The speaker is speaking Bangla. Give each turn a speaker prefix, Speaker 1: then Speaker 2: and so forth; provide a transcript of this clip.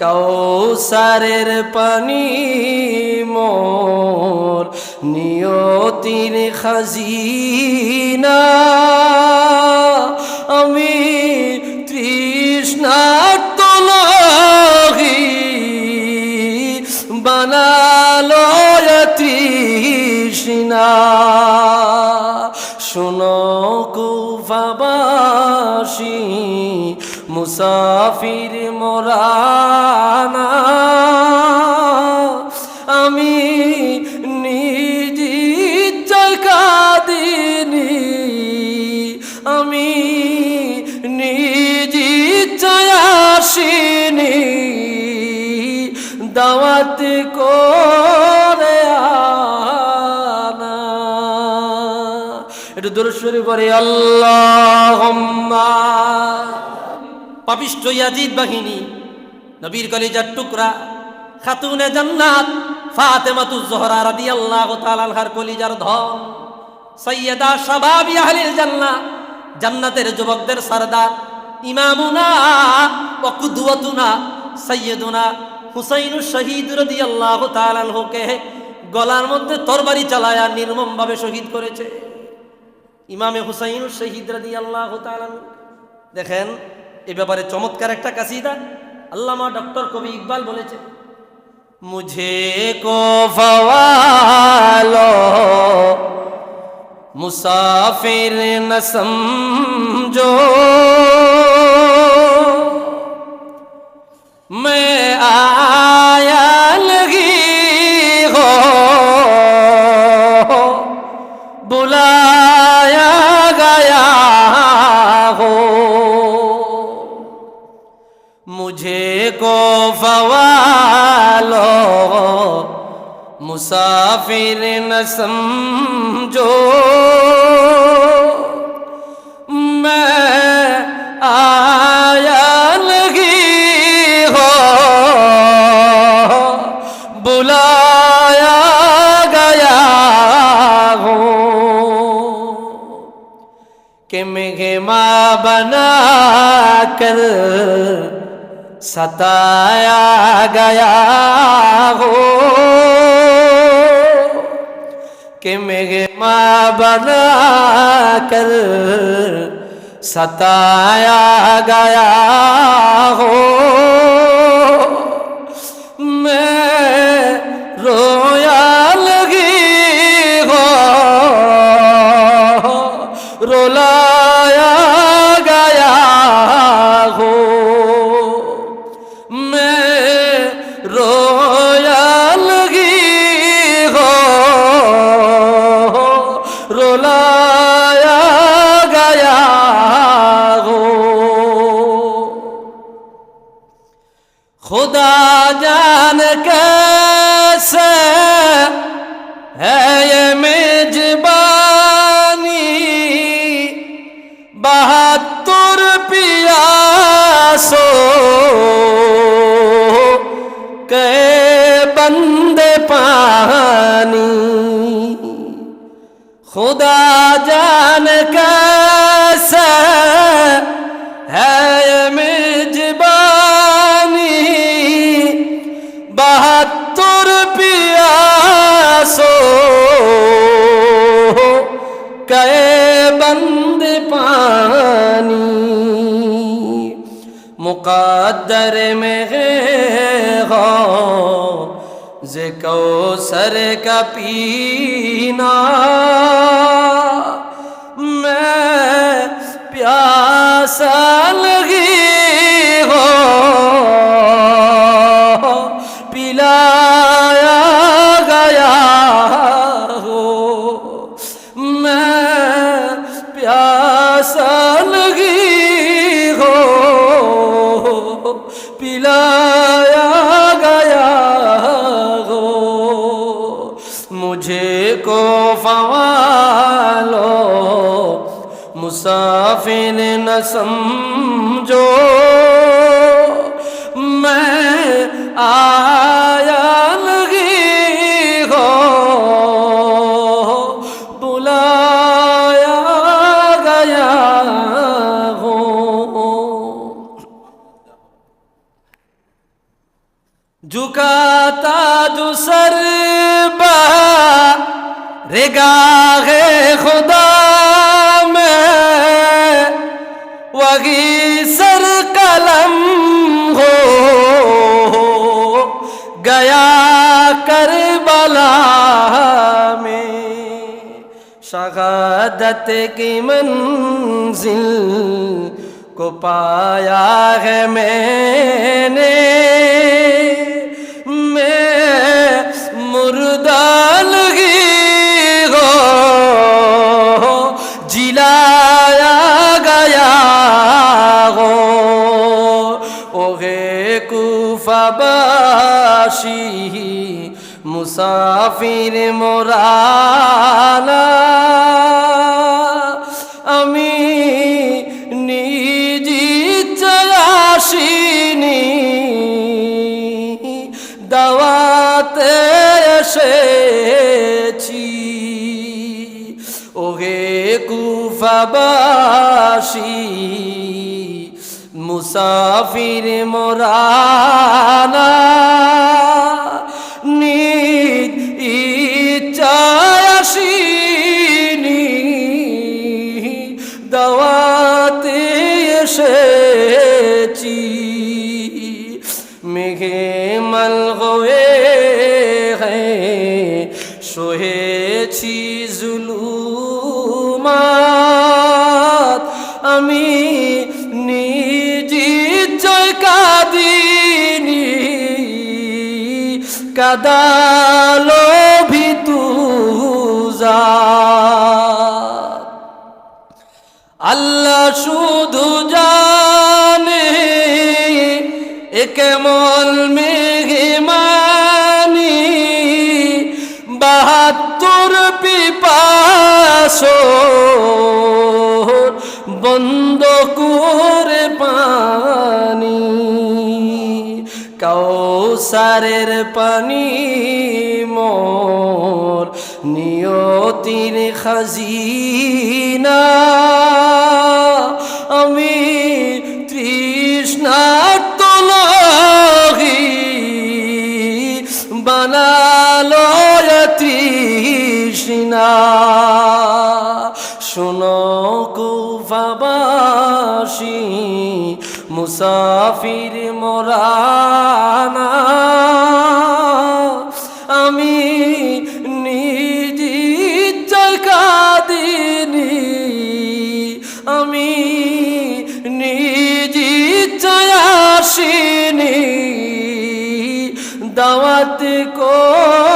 Speaker 1: কৌসারের পানি মোর নিয়তির খাজিনা। মুসাফির মোরানা আমি কাদিনি আমি নিজি আসিনি। দাওয়াত করে আনা। একটু দূরস্বরী পরে আল্লাহ পাপিষ্ট ইয়াজিদ বাহিনী, নবীর কলিজার টুকরা, খাতুনে জান্নাত ফাতেমাতু জোহরা রাদিয়াল্লাহু তাআলা আনহার কলিজার ধন সৈয়দা শাবাবি আহলিল জান্নাহ জান্নাতের যুবকদের সরদার, ইমামুনা ওয়া কুদওয়াতুনা সৈয়দুনা হুসাইনুর শহীদ রাদিয়াল্লাহু তাআলা আনহুকে গলার মধ্যে তরবারি চালায়া নির্মমভাবে শহীদ করেছে ইমামে হুসাইনুর শহীদ রাদিয়াল্লাহু তাআলা আনহু। দেখেন এ ব্যাপারে চমৎকার একটা কাসিদা। আল্লামা ডক্টর কবি ইকবাল বলেছে মুঝে কো মুসাফির মে मुसाफिर न समझो मैं आया लगी हो बुलाया गया हो कि मेघमा बना कर सताया गया कि माँ बना कर सताया गया हो। जान कैसे है ये मेजबानी? बहत्तर पियासो के बंदे पानी। खुदा जान कैसे है کہ بند پانی۔ مقدر میں ہے کو سر کا پینا۔ میں پیاسا لگی मुझे को फवालो। मुसाफिर न समझो। मैं आया रेगा है खुदा में वही सर कलम हो गया करबला में शहादत की मंजिल को पाया है मैंने মুসাফির মোরানা। আমি নিজি চয়াসিনি দাওয়াতে এসেছি। ওহে কুফাবাসী মুসাফির মোরানা। ইচ্ছায়াসিনি দাওয়াতে এসেছি। মেঘে মল হয়ে সহেছি জুলুমাত। আমি নিজি জয় কাদিনি। কাদালো আল্লাহ শুধু জানে এ কেমন মেঘমানি বাহাত্তর পিপাস বন্ধ করে পানি। কৌসারের পানি মোর নিয়তির খাজিনা আমি তৃষ্ণার্ত লাগি বানালো তৃষ্ণা। শুনো কুফাবাসী মুসাফির মোরানা দাওয়াত কো